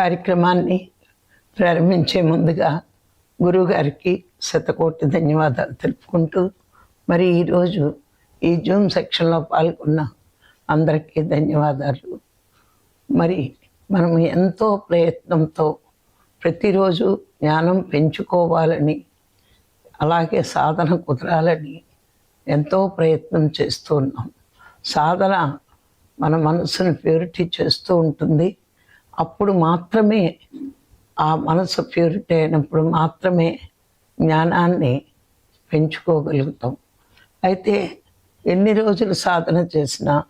కార్యక్రమాన్ని ప్రారంభించే ముందుగా గురువుగారికి శతకోటి ధన్యవాదాలు తెలుపుకుంటూ మరి ఈరోజు ఈ జూమ్ సెక్షన్లో పాల్గొన్న అందరికీ ధన్యవాదాలు. మరి మనం ఎంతో ప్రయత్నంతో ప్రతిరోజు జ్ఞానం పెంచుకోవాలని అలాగే సాధన కుదరాలని ఎంతో ప్రయత్నం చేస్తూ ఉన్నాం. సాధన మన మనసును ప్యూరిటీ చేస్తూ ఉంటుంది. అప్పుడు మాత్రమే ఆ మనసు ప్యూరిటీ అయినప్పుడు మాత్రమే జ్ఞానాన్ని పెంచుకోగలుగుతాం. అయితే ఎన్ని రోజులు సాధన చేసినా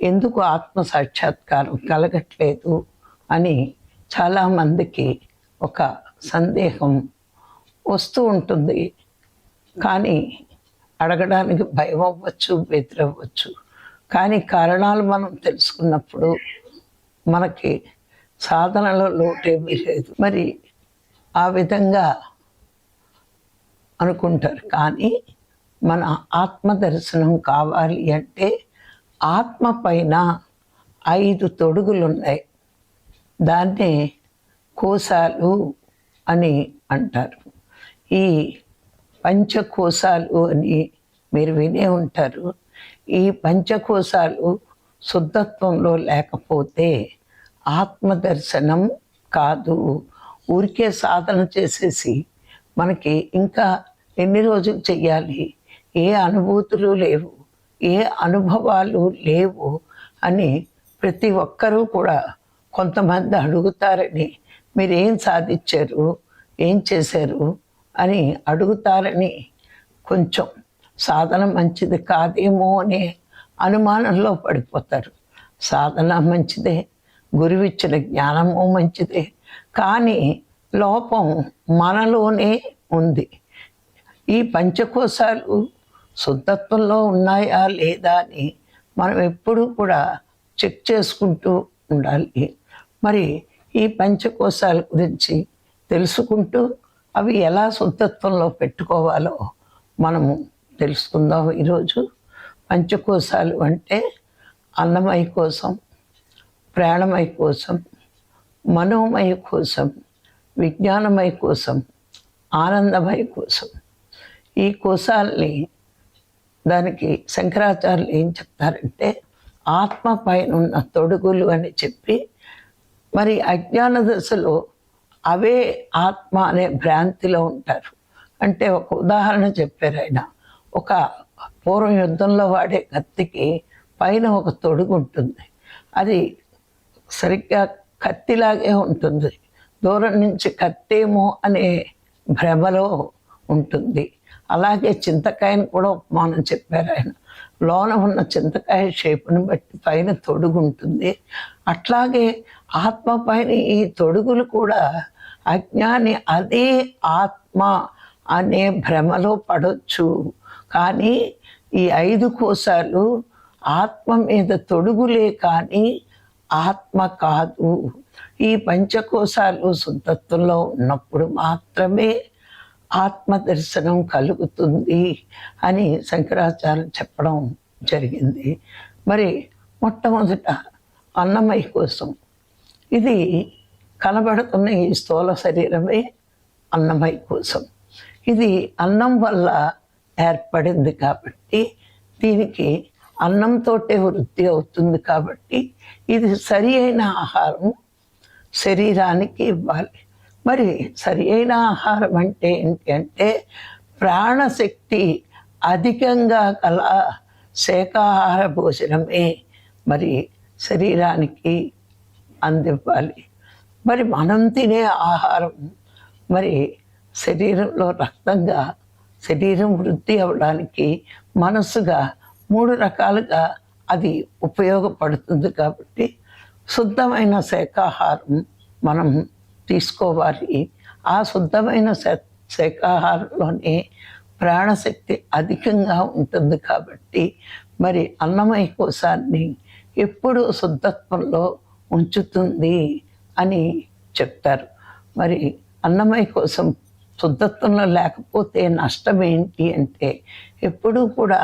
ఎందుకు ఆత్మ సాక్షాత్కారం కలగట్లేదు అని చాలామందికి ఒక సందేహం వస్తూ ఉంటుంది. కానీ అడగడానికి భయం అవ్వచ్చు బెదిరవ్వచ్చు. కానీ కారణాలు మనం తెలుసుకున్నప్పుడు మనకి సాధనలో లోటేమీ లేదు. మరి ఆ విధంగా అనుకుంటారు. కానీ మన ఆత్మ దర్శనం కావాలి అంటే ఆత్మ పైన ఐదు తొడుగులు ఉన్నాయి దాన్నే కోశాలు అని అంటారు. ఈ పంచకోశాలు అని మీరు వినే ఉంటారు. ఈ పంచకోశాలు శుద్ధత్వంలో లేకపోతే ఆత్మదర్శనం కాదు. ఊరికే సాధన చేసేసి మనకి ఇంకా ఎన్ని రోజులు చెయ్యాలి? ఏ అనుభూతులు లేవు? ఏ అనుభవాలు లేవు? అని ప్రతి ఒక్కరూ కూడా కొంతమంది అడుగుతారని మీరేం సాధించారు? ఏం చేశారు? అని అడుగుతారని కొంచెం సాధన మంచిది కాదేమో అనే అనుమానంలో పడిపోతారు. సాధన మంచిదే గురువిచ్చిన జ్ఞానము మంచిదే. కానీ లోపం మనలోనే ఉంది. ఈ పంచకోశాలు శుద్ధత్వంలో ఉన్నాయా లేదా అని మనం ఎప్పుడూ కూడా చెక్ చేసుకుంటూ ఉండాలి. మరి ఈ పంచకోశాల గురించి తెలుసుకుంటూ అవి ఎలా శుద్ధత్వంలో పెట్టుకోవాలో మనము తెలుసుకుందాం ఈరోజు. పంచకోశాలు అంటే అన్నమయ కోసం ప్రాణమయ కోసం మనోమయ కోసం విజ్ఞానమయ కోసం ఆనందమయ కోసం. ఈ కోశాలని దానికి శంకరాచార్యులు ఏం చెప్తారంటే ఆత్మ పైన ఉన్న తొడుగులు అని చెప్పి మరి అజ్ఞాన దశలో అవే ఆత్మ అనే భ్రాంతిలో ఉంటారు. అంటే ఒక ఉదాహరణ చెప్పారు ఆయన. ఒక పూర్వ యుద్ధంలో వాడే కత్తికి పైన ఒక తొడుగు ఉంటుంది అది సరిగ్గా కత్తిలాగే ఉంటుంది. దూరం నుంచి కత్తేమో అనే భ్రమలో ఉంటుంది. అలాగే చింతకాయని కూడా ఉపమానం చెప్పారు ఆయన. లోన ఉన్న చింతకాయ షేపుని బట్టి పైన తొడుగు ఉంటుంది అట్లాగే ఆత్మ పైన ఈ తొడుగులు కూడా అజ్ఞాని అదే ఆత్మ అనే భ్రమలో పడవచ్చు కానీ ఈ ఐదు కోశాలు ఆత్మ మీద తొడుగులే కానీ ఆత్మ కాదు ఈ పంచకోశాలు శుద్ధత్వంలో ఉన్నప్పుడు మాత్రమే ఆత్మ దర్శనం కలుగుతుంది అని శంకరాచార్య చెప్పడం జరిగింది. మరి మొట్టమొదట అన్నమయ్య కోసం. ఇది కనబడుతున్న ఈ స్థూల శరీరమే అన్నమయ్య కోసం. ఇది అన్నం వల్ల ఏర్పడింది కాబట్టి దీనికి అన్నంతోటే వృద్ధి అవుతుంది కాబట్టి ఇది సరి అయిన ఆహారం శరీరానికి ఇవ్వాలి. మరి సరి అయిన ఆహారం అంటే ఏంటి అంటే ప్రాణశక్తి అధికంగా కల శాకాహార భోజనమే మరి శరీరానికి అందివ్వాలి. మరి మనం తినే ఆహారం మరి శరీరంలో రక్తంగా శరీరం వృద్ధి అవ్వడానికి మనసుగా మూడు రకాలుగా అది ఉపయోగపడుతుంది కాబట్టి శుద్ధమైన శాకాహారం మనం తీసుకోవాలి. ఆ శుద్ధమైన శాఖాహారంలోనే ప్రాణశక్తి అధికంగా ఉంటుంది కాబట్టి మరి అన్నమయ కోశాన్ని ఎప్పుడు శుద్ధత్వంలో ఉంచుతుంది అని చెప్తారు. మరి అన్నమయ కోసం శుద్ధత్వంలో లేకపోతే నష్టం ఏంటి అంటే ఎప్పుడూ కూడా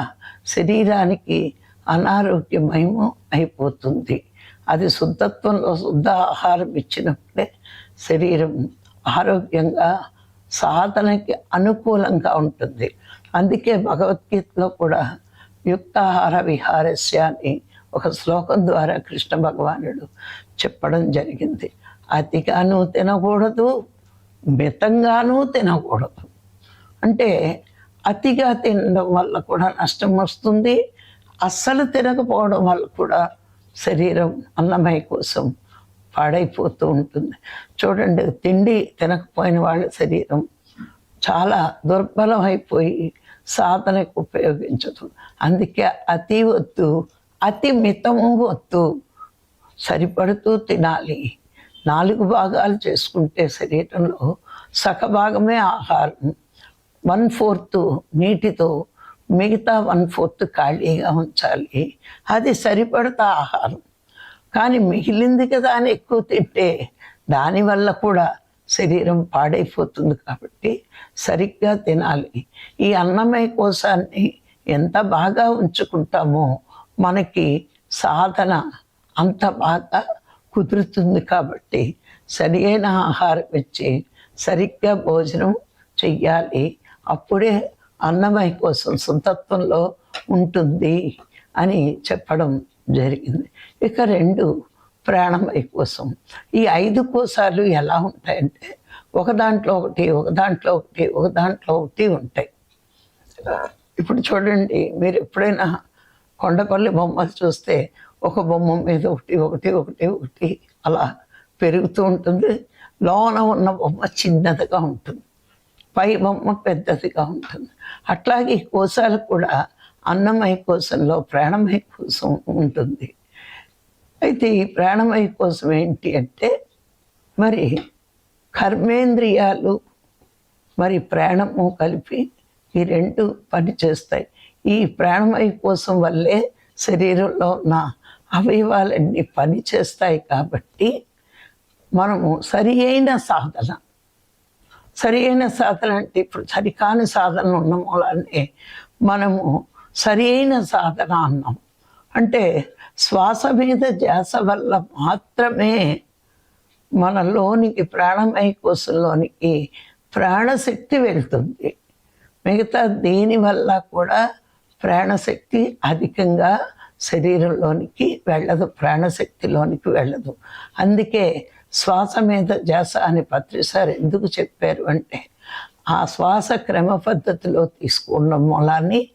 శరీరానికి అనారోగ్యమయము అయిపోతుంది. అది శుద్ధత్వంలో శుద్ధ ఆహారం ఇచ్చినప్పుడే శరీరం ఆరోగ్యంగా సాధనకి అనుకూలంగా ఉంటుంది. అందుకే భగవద్గీతలో కూడా యుక్తాహార విహారస్య అని ఒక శ్లోకం ద్వారా కృష్ణ భగవానుడు చెప్పడం జరిగింది. అతిగాను తినకూడదు మితంగానూ తినకూడదు. అంటే అతిగా తినడం వల్ల కూడా నష్టం వస్తుంది. అస్సలు తినకపోవడం వల్ల కూడా శరీరం అన్నమయ కోసం పాడైపోతూ ఉంటుంది. చూడండి తిండి తినకపోయిన వాళ్ళ శరీరం చాలా దుర్బలం అయిపోయి సాధనకు ఉపయోగించదు. అందుకే అతి వద్దు అతి మితము వద్దు. సరిపడుతూ తినాలి. నాలుగు భాగాలు చేసుకుంటే శరీరంలో సగభాగమే ఆహారం. వన్ ఫోర్త్ నీటితో మిగతా వన్ ఫోర్త్ ఖాళీగా ఉంచాలి. అది సరిపడతా ఆహారం. కానీ మిగిలింది కదా అని ఎక్కువ తింటే దానివల్ల కూడా శరీరం పాడైపోతుంది కాబట్టి సరిగ్గా తినాలి. ఈ అన్నమయ కోశాన్ని ఎంత బాగా ఉంచుకుంటామో మనకి సాధన అంత బాగా కుదురుతుంది కాబట్టి సరి అయిన ఆహారం ఇచ్చి సరిగ్గా భోజనం చెయ్యాలి. అప్పుడే అన్నమయ కోసం సుతత్వంలో ఉంటుంది అని చెప్పడం జరిగింది. ఇక రెండు ప్రాణమయ కోసం. ఈ ఐదు కోసాలు ఎలా ఉంటాయంటే ఒక దాంట్లో ఒకటి ఒక దాంట్లో ఒకటి ఒక దాంట్లో ఒకటి ఉంటాయి. ఇప్పుడు చూడండి మీరు ఎప్పుడైనా కొండపల్లి బొమ్మలు చూస్తే ఒక బొమ్మ మీద ఒకటి ఒకటి ఒకటి ఒకటి అలా పెరుగుతూ ఉంటుంది. లోన ఉన్న బొమ్మ చిన్నదిగా ఉంటుంది. పై బొమ్మ పెద్దదిగా ఉంటుంది. అట్లాగే కోశాలు కూడా అన్నమయ కోశంలో ప్రాణమయ కోసం ఉంటుంది. అయితే ఈ ప్రాణమయ కోసం ఏంటి అంటే మరి కర్మేంద్రియాలు మరి ప్రాణము కలిపి ఈ రెండు పని చేస్తాయి ఈ ప్రాణమయ కోసం వల్లే శరీరంలో నా అవయవాలన్నీ పని చేస్తాయి కాబట్టి మనము సరి అయిన సాధన. సరి అయిన సాధన అంటే ఇప్పుడు సరికాని సాధన ఉన్న మూలాన్ని మనము సరి అయిన సాధన అన్నాం. అంటే శ్వాస మీద ధ్యాస వల్ల మాత్రమే మనలోనికి ప్రాణమయ కోశంలోనికి ప్రాణశక్తి వెళ్తుంది. మిగతా దీనివల్ల కూడా ప్రాణశక్తి అధికంగా శరీరంలోనికి వెళ్ళదు ప్రాణశక్తిలోనికి వెళ్ళదు. అందుకే శ్వాస మీద జాస అని పత్రిసారి ఎందుకు చెప్పారు అంటే ఆ శ్వాస క్రమ పద్ధతిలో తీసుకున్న మూలాన్ని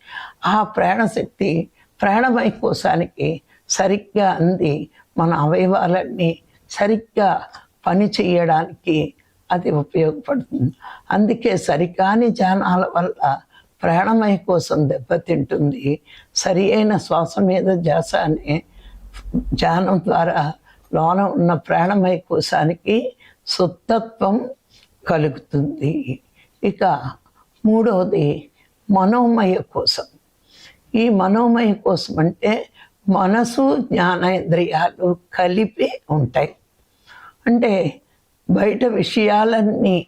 ఆ ప్రాణశక్తి ప్రాణమయ కోశానికి సరిగ్గా అంది మన అవయవాలన్నీ సరిగ్గా పని చేయడానికి అది ఉపయోగపడుతుంది. అందుకే సరికాని జానాల వల్ల ప్రాణమయ కోసం దెబ్బతింటుంది. సరి అయిన శ్వాస మీద ధ్యాస అనే ధ్యానం ద్వారా లోన ఉన్న ప్రాణమయ కోశానికి శుద్ధత్వం కలుగుతుంది. ఇక మూడవది మనోమయ కోసం. ఈ మనోమయ కోసం అంటే మనసు జ్ఞానేంద్రియాలు కలిపి ఉంటాయి. అంటే బయట విషయాలన్నీ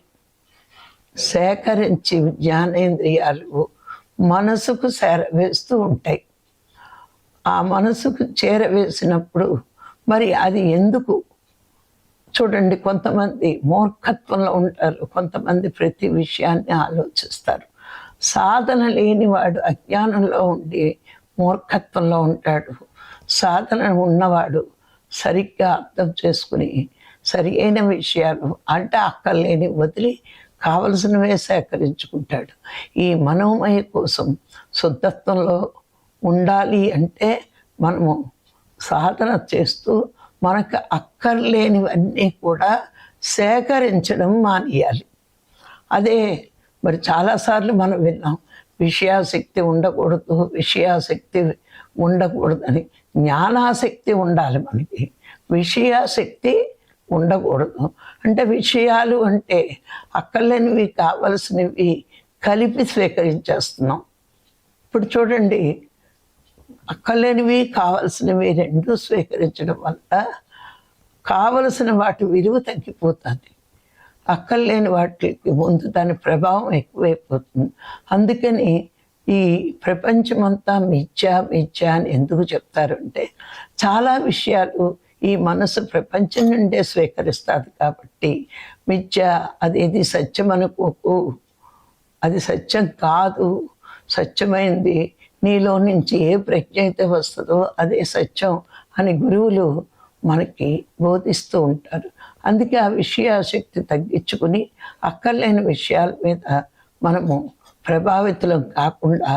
సేకరించి జ్ఞానేంద్రియాలు మనసుకు చేరవేస్తూ ఉంటాయి. ఆ మనసుకు చేరవేసినప్పుడు మరి అది ఎందుకు? చూడండి కొంతమంది మూర్ఖత్వంలో ఉంటారు. కొంతమంది ప్రతి విషయాన్ని ఆలోచిస్తారు. సాధన లేనివాడు అజ్ఞానంలో ఉండి మూర్ఖత్వంలో ఉంటాడు. సాధన ఉన్నవాడు సరిగ్గా అర్థం చేసుకుని సరి అయిన విషయాలు అంటే అక్కర్లేని వదిలి కావలసినవే సేకరించుకుంటాడు. ఈ మనోమయ కోసం శుద్ధత్వంలో ఉండాలి అంటే మనము సాధన చేస్తూ మనకు అక్కర్లేనివన్నీ కూడా సేకరించడం మానేయాలి. అదే మరి చాలాసార్లు మనం విన్నాం విషయాశక్తి ఉండకూడదు విషయాశక్తి ఉండకూడదని జ్ఞానాశక్తి ఉండాలి మనకి విషయాశక్తి ఉండకూడదు. అంటే విషయాలు అంటే అక్కర్లేనివి కావలసినవి కలిపి స్వీకరించేస్తున్నాం. ఇప్పుడు చూడండి అక్కర్లేనివి కావలసినవి రెండు స్వీకరించడం వల్ల కావలసిన వాటి విలువ తగ్గిపోతుంది. అక్కర్లేని వాటికి ముందు దాని ప్రభావం ఎక్కువైపోతుంది. అందుకని ఈ ప్రపంచమంతా మిథ్యా మిథ్యా అని ఎందుకు చెప్తారంటే చాలా విషయాలు ఈ మనసు ప్రపంచం నుండే స్వీకరిస్తుంది కాబట్టి మిథ్య అదేది సత్యం అనుకోకు. అది సత్యం కాదు సత్యమైంది. నీలో నుంచి ఏ ప్రజ్ఞ అయితే వస్తుందో అదే సత్యం అని గురువులు మనకి బోధిస్తూ ఉంటారు. అందుకే ఆ విషయాశక్తి తగ్గించుకుని అక్కర్లేని విషయాల మీద మనము ప్రభావితులం కాకుండా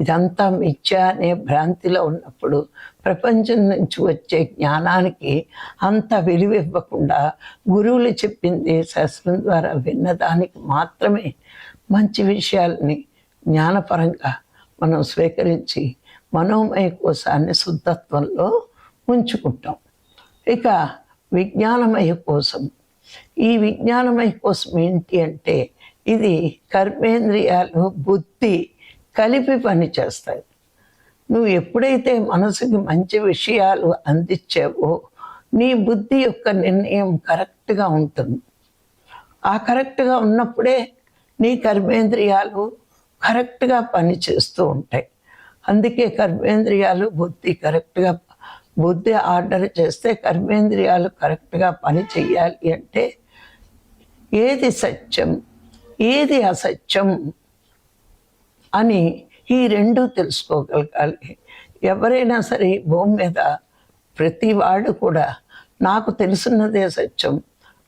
ఇదంతా మిథ్య అనే భ్రాంతిలో ఉన్నప్పుడు ప్రపంచం నుంచి వచ్చే జ్ఞానానికి అంత విలువ ఇవ్వకుండా గురువులు చెప్పింది శాస్త్రం ద్వారా విన్నదానికి మాత్రమే మంచి విషయాల్ని జ్ఞానపరంగా మనం స్వీకరించి మనోమయ కోశాన్ని శుద్ధత్వంలో ఉంచుకుంటాం. ఇక విజ్ఞానమయ కోసం. ఈ విజ్ఞానమయ కోసం ఏంటి అంటే ఇది కర్మేంద్రియాలు బుద్ధి కలిపి పని చేస్తాయి. నువ్వు ఎప్పుడైతే మనసుకి మంచి విషయాలు అందించావో నీ బుద్ధి యొక్క నిర్ణయం కరెక్ట్గా ఉంటుంది. ఆ కరెక్ట్గా ఉన్నప్పుడే నీ కర్మేంద్రియాలు కరెక్ట్గా పనిచేస్తూ ఉంటాయి. అందుకే కర్మేంద్రియాలు బుద్ధి కరెక్ట్గా బుద్ధి ఆర్డర్ చేస్తే కర్మేంద్రియాలు కరెక్ట్గా పని చెయ్యాలి అంటే ఏది సత్యం ఏది అసత్యం అని ఈ రెండు తెలుసుకోగలగాలి. ఎవరైనా సరే భూమి మీద ప్రతి వాడు కూడా నాకు తెలిసినదే సత్యం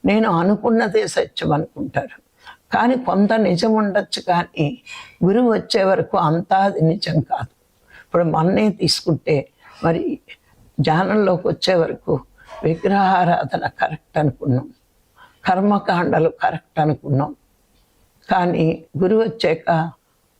నేను అనుకున్నదే సత్యం అనుకుంటారు. కానీ కొంత నిజం ఉండొచ్చు కానీ గురువు వచ్చే వరకు అంతా అది నిజం కాదు. ఇప్పుడు మొన్నే తీసుకుంటే మరి ధ్యానంలోకి వచ్చే వరకు విగ్రహారాధన కరెక్ట్ అనుకున్నాం. కర్మకాండలు కరెక్ట్ అనుకున్నాం. కానీ గురువు వచ్చాక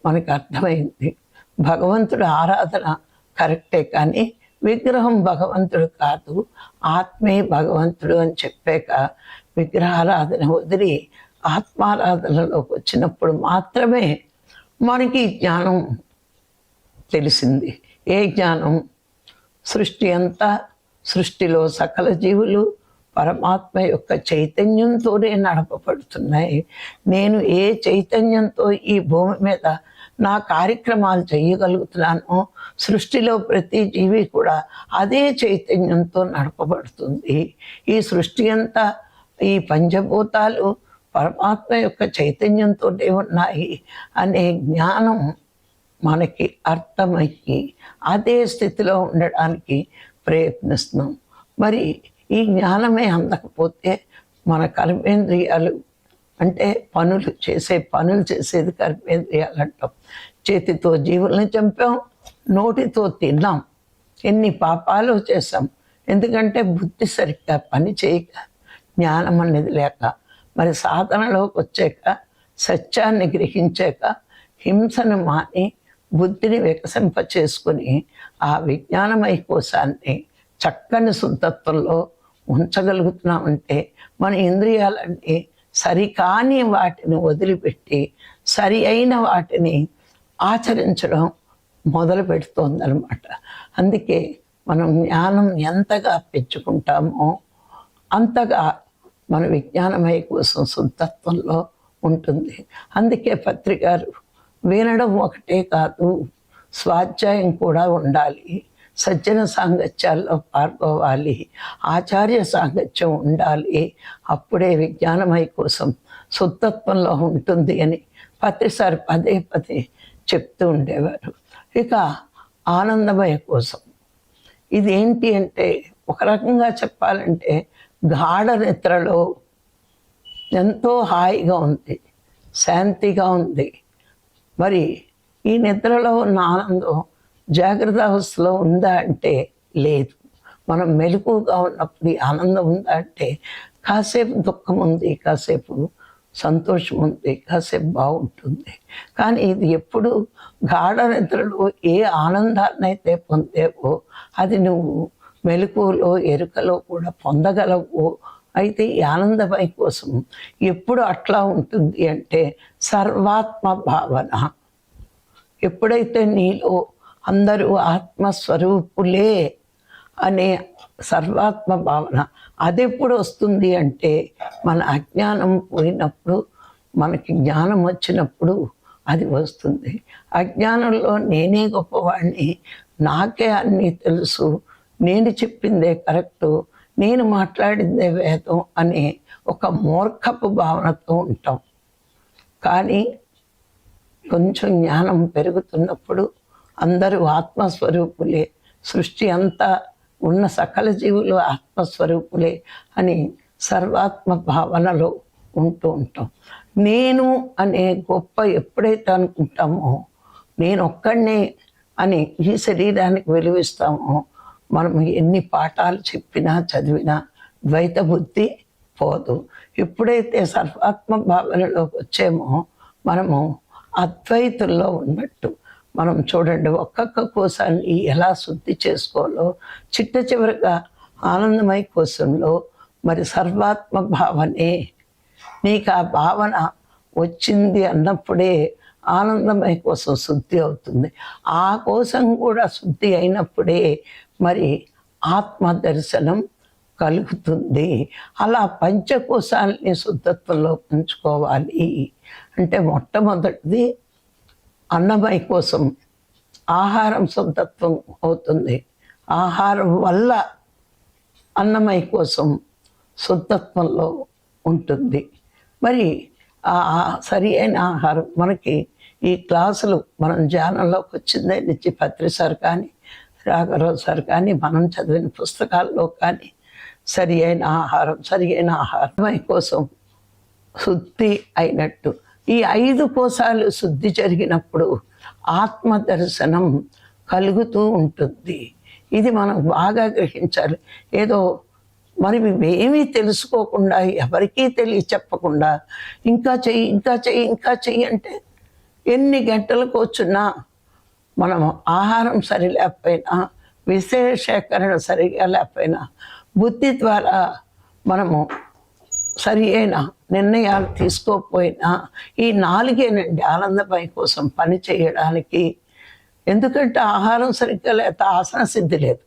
మనకు అర్థమైంది. భగవంతుడు ఆరాధన కరెక్టే కానీ విగ్రహం భగవంతుడు కాదు ఆత్మే భగవంతుడు అని చెప్పాక విగ్రహారాధన వదిలి ఆత్మారాధనలోకి వచ్చినప్పుడు మాత్రమే మనకి ఈ జ్ఞానం తెలిసింది. ఏ జ్ఞానం? సృష్టి అంతా సృష్టిలో సకల జీవులు పరమాత్మ యొక్క చైతన్యంతోనే నడపబడుతున్నాయి. నేను ఏ చైతన్యంతో ఈ భూమి మీద నా కార్యక్రమాలు చేయగలుగుతున్నాను. సృష్టిలో ప్రతి జీవి కూడా అదే చైతన్యంతో నడపబడుతుంది. ఈ సృష్టి అంతా ఈ పంచభూతాలు పరమాత్మ యొక్క చైతన్యంతోనే ఉన్నాయి అనే జ్ఞానం మనకి అర్థమయ్యి అదే స్థితిలో ఉండడానికి ప్రయత్నిస్తున్నాం. మరి ఈ జ్ఞానమే అందకపోతే మన కర్మేంద్రియాలు అంటే పనులు చేసే పనులు చేసేది కర్మేంద్రియాలు అంటాం చేతితో జీవుల్ని చంపాం నోటితో తిన్నాం. ఎన్ని పాపాలు చేసాం ఎందుకంటే బుద్ధి సరిగ్గా పని చేయక జ్ఞానం అనేది లేక మరి సాధనలోకి వచ్చాక సత్యాన్ని గ్రహించాక హింసను మాని బుద్ధిని వికసింప చేసుకుని ఆ విజ్ఞానమై కోశాన్ని చక్కని శుద్ధత్వంలో ఉంచగలుగుతున్నామంటే మన ఇంద్రియాలన్నీ సరికాని వాటిని వదిలిపెట్టి సరి అయిన వాటిని ఆచరించడం మొదలు పెడుతోందనమాట అందుకే మనం జ్ఞానం ఎంతగా పెంచుకుంటామో అంతగా మన విజ్ఞానమయ కోసం శుద్ధత్వంలో ఉంటుంది. అందుకే పత్రికారు వినడం ఒకటే కాదు స్వాధ్యాయం కూడా ఉండాలి. సజ్జన సాంగత్యాల్లో పాల్గొవాలి ఆచార్య సాంగత్యం ఉండాలి. అప్పుడే విజ్ఞానమై కోసం శుద్ధత్వంలో ఉంటుంది అని పత్రిసారి పదే పదే చెప్తూ ఉండేవారు. ఇక ఆనందమయ కోసం. ఇదేంటి అంటే ఒక రకంగా చెప్పాలంటే గాఢ నిద్రలో ఎంతో హాయిగా ఉంది శాంతిగా ఉంది. మరి ఈ నిద్రలో ఉన్న ఆనందం జాగ్రత్త అవస్థలో ఉందా అంటే లేదు. మనం మెలకుగా ఉన్నప్పుడు ఆనందం ఉందా అంటే కాసేపు దుఃఖం ఉంది కాసేపు సంతోషం ఉంది కాసేపు బాగుంటుంది. కానీ ఇది ఎప్పుడు గాఢ నిద్రలో ఏ ఆనందాన్ని అయితే పొందేవో అది నువ్వు మెలకువలో ఎరుకలో కూడా పొందగలవు. అయితే ఈ ఆనందమై కోసం ఎప్పుడు అట్లా ఉంటుంది అంటే సర్వాత్మ భావన. ఎప్పుడైతే నీలో అందరూ ఆత్మస్వరూపులే అనే సర్వాత్మ భావన. అది ఎప్పుడు వస్తుంది అంటే మన అజ్ఞానం పోయినప్పుడు మనకి జ్ఞానం వచ్చినప్పుడు అది వస్తుంది. అజ్ఞానంలో నేనే గొప్పవాడిని నాకే అన్నీ తెలుసు నేను చెప్పిందే కరెక్టు నేను మాట్లాడిందే వేదం అనే ఒక మూర్ఖపు భావనతో ఉంటాం. కానీ కొంచెం జ్ఞానం పెరుగుతున్నప్పుడు అందరూ ఆత్మస్వరూపులే. సృష్టి అంతా ఉన్న సకల జీవులు ఆత్మస్వరూపులే అని సర్వాత్మ భావనలో ఉంటూ ఉంటాం. నేను అనే గొప్ప ఎప్పుడైతే అనుకుంటామో నేను ఒక్కడినే అని ఈ శరీరానికి వెలువిస్తామో మనం ఎన్ని పాఠాలు చెప్పినా చదివినా ద్వైత బుద్ధి పోదు. ఎప్పుడైతే సర్వాత్మ భావనలోకి వచ్చేమో మనము అద్వైతుల్లో ఉన్నట్టు మనం చూడండి ఒక్కొక్క కోశాన్ని ఎలా శుద్ధి చేసుకోవాలో చిట్ట చివరిగా ఆనందమయ కోశంలో మరి సర్వాత్మ భావనే. నీకు ఆ భావన వచ్చింది అన్నప్పుడే ఆనందమయ కోసం శుద్ధి అవుతుంది. ఆ కోసం కూడా శుద్ధి అయినప్పుడే మరి ఆత్మ దర్శనం కలుగుతుంది. అలా పంచకోశాలని శుద్ధత్వంలో ఉంచుకోవాలి. అంటే మొట్టమొదటిది అన్నమయ కోసం ఆహారం శుద్ధత్వం అవుతుంది. ఆహారం వల్ల అన్నమయ కోసం శుద్ధత్వంలో ఉంటుంది. మరి ఆ సరి అయిన ఆహారం మనకి ఈ క్లాసులు మనం ధ్యానంలోకి వచ్చిందే నిత్య పత్రి సార్ కానీ రాఘరావు సార్ కానీ మనం చదివిన పుస్తకాల్లో కానీ సరి అయిన ఆహారం సరి అయిన ఆహారం కోసం శుద్ధి అయినట్టు ఈ ఐదు కోసాలు శుద్ధి జరిగినప్పుడు ఆత్మ దర్శనం కలుగుతూ ఉంటుంది. ఇది మనం బాగా గ్రహించాలి. ఏదో మరి మేమేమీ తెలుసుకోకుండా ఎవరికీ తెలియ చెప్పకుండా ఇంకా చెయ్యి ఇంకా చెయ్యి ఇంకా చెయ్యి అంటే ఎన్ని గంటలు కూర్చున్నా మనం ఆహారం సరి లేకపోయినా విశేషీకరణ సరిగా లేకపోయినా బుద్ధి ద్వారా మనము సరి అయిన నిర్ణయాలు తీసుకోకపోయినా ఈ నాలుగేనండి ఆనందమయ కోసం పని చేయడానికి ఎందుకంటే ఆహారం సరిగ్గా లేక ఆసన సిద్ధి లేదు.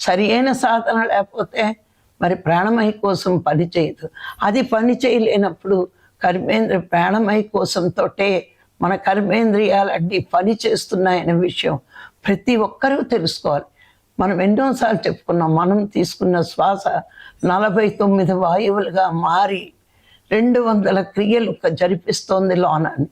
సరి అయిన సాధన లేకపోతే మరి ప్రాణమయ కోసం పని చేయదు. అది పని చేయలేనప్పుడు కర్మేంద్ర ప్రాణమయ కోసంతోటే మన కర్మేంద్రియాలన్నీ పని చేస్తున్నాయనే విషయం ప్రతి ఒక్కరూ తెలుసుకోవాలి. మనం ఎన్నోసార్లు చెప్పుకున్నాం మనం తీసుకున్న శ్వాస నలభై తొమ్మిది వాయువులుగా మారి రెండు వందల క్రియలు జరిపిస్తోంది లోనని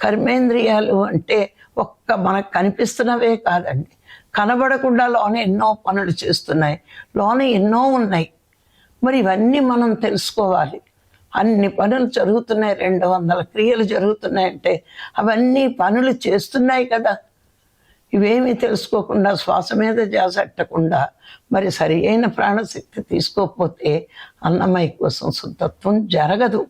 కర్మేంద్రియాలు అంటే ఒక్క మనకు కనిపిస్తున్నవే కాదండి. కనబడకుండా లోన ఎన్నో పనులు చేస్తున్నాయి. లోన ఎన్నో ఉన్నాయి. మరి ఇవన్నీ మనం తెలుసుకోవాలి. అన్ని పనులు జరుగుతున్నాయి. రెండు వందల క్రియలు జరుగుతున్నాయంటే అవన్నీ పనులు చేస్తున్నాయి కదా. ఇవేమీ తెలుసుకోకుండా శ్వాస మీద జాసట్టకుండా మరి సరి అయిన ప్రాణశక్తి తీసుకోకపోతే అన్నమయ్య కోసం శుద్ధత్వం జరగదు.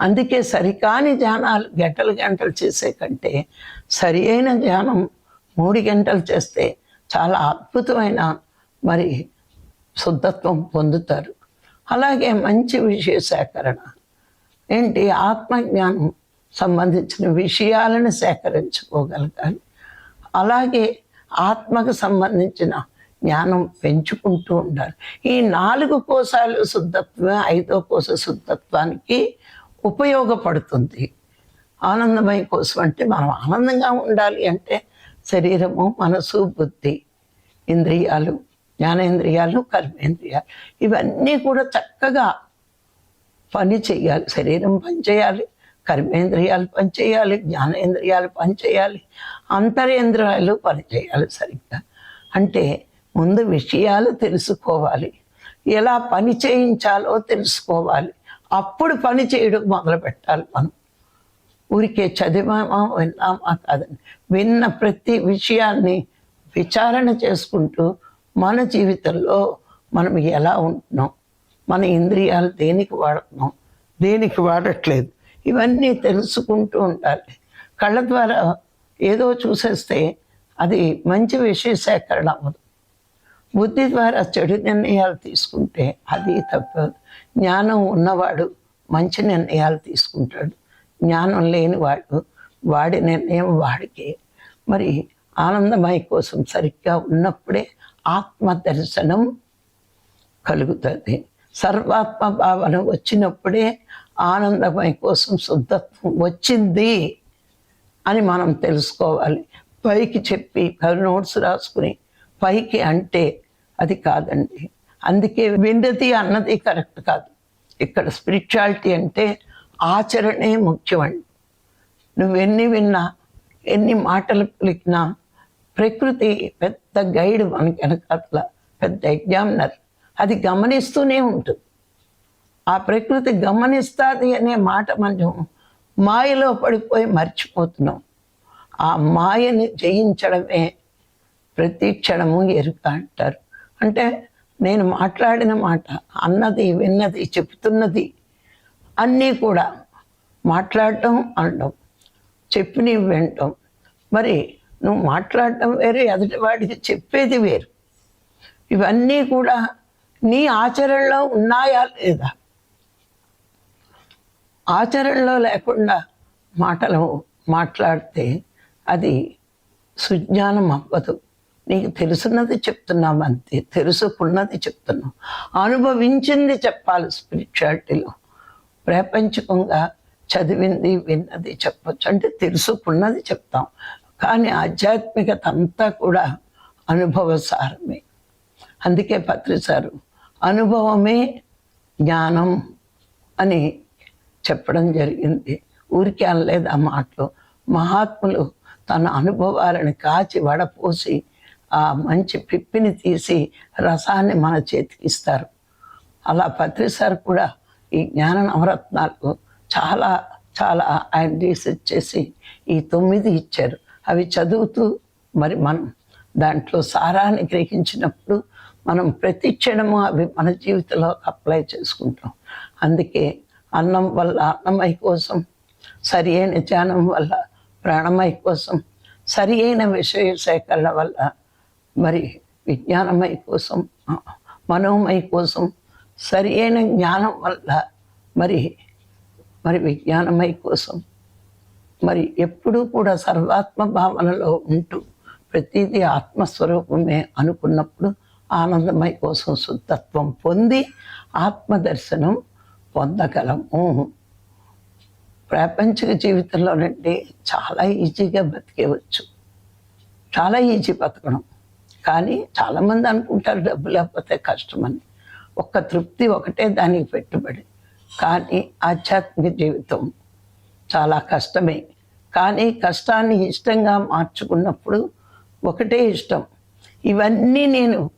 అందుకే సరికాని ధ్యానాలు గంటలు గంటలు చేసే కంటే సరి అయిన ధ్యానం మూడు గంటలు చేస్తే చాలా అద్భుతమైన మరి శుద్ధత్వం పొందుతారు. అలాగే మంచి విషయ సేకరణ. ఏంటి? ఆత్మజ్ఞానం సంబంధించిన విషయాలను సేకరించుకోగలగాలి. అలాగే ఆత్మకు సంబంధించిన జ్ఞానం పెంచుకుంటూ ఉండాలి. ఈ నాలుగు కోశాలు శుద్ధత్వం ఐదో కోశ శుద్ధత్వానికి ఉపయోగపడుతుంది. ఆనందమయ కోసం అంటే మనం ఆనందంగా ఉండాలి అంటే శరీరము మనసు బుద్ధి ఇంద్రియాలు జ్ఞానేంద్రియాలు కర్మేంద్రియాలు ఇవన్నీ కూడా చక్కగా పని చేయాలి శరీరం పనిచేయాలి కర్మేంద్రియాలు పనిచేయాలి జ్ఞానేంద్రియాలు పనిచేయాలి అంతరేంద్రియాలు పనిచేయాలి సరిగ్గా. అంటే ముందు విషయాలు తెలుసుకోవాలి. ఎలా పని చేయించాలో తెలుసుకోవాలి. అప్పుడు పని చేయడం మొదలు పెట్టాలి మనం. ఊరికే చదివామా విన్నామా కాదండి. విన్న ప్రతి విషయాన్ని విచారణ చేసుకుంటూ మన జీవితంలో మనం ఎలా ఉంటున్నాం? మన ఇంద్రియాలు దేనికి వాడుతున్నాం? దేనికి వాడట్లేదు? ఇవన్నీ తెలుసుకుంటూ ఉండాలి. కళ్ళ ద్వారా ఏదో చూసేస్తే అది మంచి విషయ అవ్వదు. బుద్ధి ద్వారా చెడు నిర్ణయాలు తీసుకుంటే అది తప్పదు జ్ఞానం ఉన్నవాడు మంచి నిర్ణయాలు తీసుకుంటాడు. జ్ఞానం లేనివాడు వాడి నిర్ణయం వాడికే. మరి ఆనందమయ కోసం సరిగ్గా ఉన్నప్పుడే ఆత్మ దర్శనం కలుగుతుంది. సర్వాత్మ భావన వచ్చినప్పుడే ఆనందమయ కోసం శుద్ధత్వం వచ్చింది అని మనం తెలుసుకోవాలి. పైకి చెప్పి నోట్స్ రాసుకుని పైకి అంటే అది కాదండి. అందుకే విన్నది అన్నది కరెక్ట్ కాదు. ఇక్కడ స్పిరిచువాలిటీ అంటే ఆచరణే ముఖ్యమండి. నువ్వు ఎన్ని విన్నా ఎన్ని మాటలు పలికినా ప్రకృతి పెద్ద గైడ్ మనకి వెనకాతల పెద్ద ఎగ్జామినర్. అది గమనిస్తూనే ఉంటుంది. ఆ ప్రకృతి గమనిస్తుంది అనే మాట మనం మాయలో పడిపోయి మర్చిపోతున్నాం. ఆ మాయని జయించడమే ప్రతి క్షణము ఎరుక అంటారు. అంటే నేను మాట్లాడిన మాట అన్నది విన్నది చెప్తున్నది అన్నీ కూడా మాట్లాడటం అనడం చెప్పిని వినటం మరి నువ్వు మాట్లాడటం వేరే ఎదుటి వాడికి చెప్పేది వేరు. ఇవన్నీ కూడా నీ ఆచరణలో ఉన్నాయా లేదా? ఆచరణలో లేకుండా మాటలు మాట్లాడితే అది సుజ్ఞానం అవ్వదు. నీకు తెలుసున్నది చెప్తున్నాం అంతే. తెలుసుకున్నది చెప్తున్నాం అనుభవించింది చెప్పాలి స్పిరిచువాలిటీలో. ప్రాపంచికంగా చదివింది విన్నది చెప్పచ్చు. అంటే తెలుసుకున్నది చెప్తాం. కానీ ఆధ్యాత్మికత అంతా కూడా అనుభవసారమే. అందుకే పత్రిసారు అనుభవమే జ్ఞానం అని చెప్పడం జరిగింది. ఊరికే అనలేదు ఆ మాటలు? మహాత్ములు తన అనుభవాలను కాచి వడపోసి ఆ మంచి పిప్పిని తీసి రసాన్ని మన చేతికి ఇస్తారు. అలా పత్రిసార్ కూడా ఈ జ్ఞాన నవరత్నాలు చాలా చాలా ఆయన రీసెర్చ్ చేసి ఈ తొమ్మిది ఇచ్చారు. అవి చదువుతూ మరి మనం దాంట్లో సారాన్ని గ్రహించినప్పుడు మనం ప్రతి క్షణము అవి మన జీవితంలో అప్లై చేసుకుంటాం. అందుకే అన్నం వల్ల అన్నమై కోసం సరి అయిన ధ్యానం వల్ల ప్రాణమై కోసం సరి అయిన విషయ సేకరణ వల్ల మరి విజ్ఞానమై కోసం మనోమై కోసం సరి అయిన జ్ఞానం వల్ల మరి మరి విజ్ఞానమై కోసం మరి ఎప్పుడూ కూడా సర్వాత్మ భావనలో ఉంటూ ప్రతిదీ ఆత్మస్వరూపమే అనుకున్నప్పుడు ఆనందమై కోసం శుద్ధత్వం పొంది ఆత్మదర్శనం పొందగలము ప్రాపంచిక జీవితంలోనండి చాలా ఈజీగా బతికేవచ్చు. చాలా ఈజీ బతకడం. కానీ చాలామంది అనుకుంటారు డబ్బు లేకపోతే కష్టమని. ఒక్క తృప్తి ఒకటే దానికి పెట్టుబడి. కానీ ఆధ్యాత్మిక జీవితం చాలా కష్టమే. కానీ కష్టాన్ని ఇష్టంగా మార్చుకున్నప్పుడు ఒకటే ఇష్టం. ఇవన్నీ నేను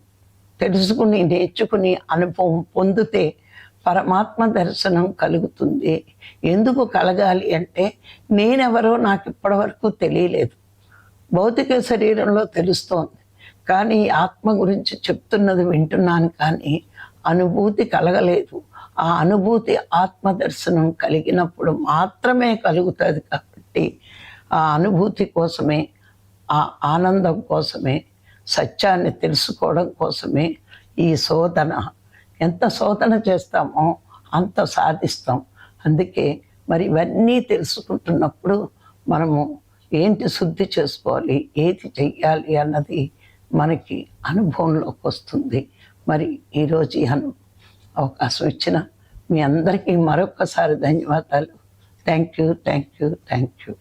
తెలుసుకుని నేర్చుకుని అనుభవం పొందితే పరమాత్మ దర్శనం కలుగుతుంది. ఎందుకు కలగాలి అంటే నేనెవరో నాకు ఇప్పటివరకు తెలియలేదు. భౌతిక శరీరంలో తెలుస్తోంది. కానీ ఆత్మ గురించి చెప్తున్నది వింటున్నాను కానీ అనుభూతి కలగలేదు. ఆ అనుభూతి ఆత్మ దర్శనం కలిగినప్పుడు మాత్రమే కలుగుతుంది కాబట్టి ఆ అనుభూతి కోసమే ఆ ఆనందం కోసమే సత్యాన్ని తెలుసుకోవడం కోసమే ఈ శోధన ఎంత శోధన చేస్తామో అంత సాధిస్తాం. అందుకే మరి ఇవన్నీ తెలుసుకుంటున్నప్పుడు మనము ఏంటి శుద్ధి చేసుకోవాలి ఏది చెయ్యాలి అన్నది మనకి అనుభవంలోకి వస్తుంది. మరి ఈరోజు ఈ అను అవకాశం ఇచ్చిన మీ అందరికీ మరొకసారి ధన్యవాదాలు. Thank you thank you thank you.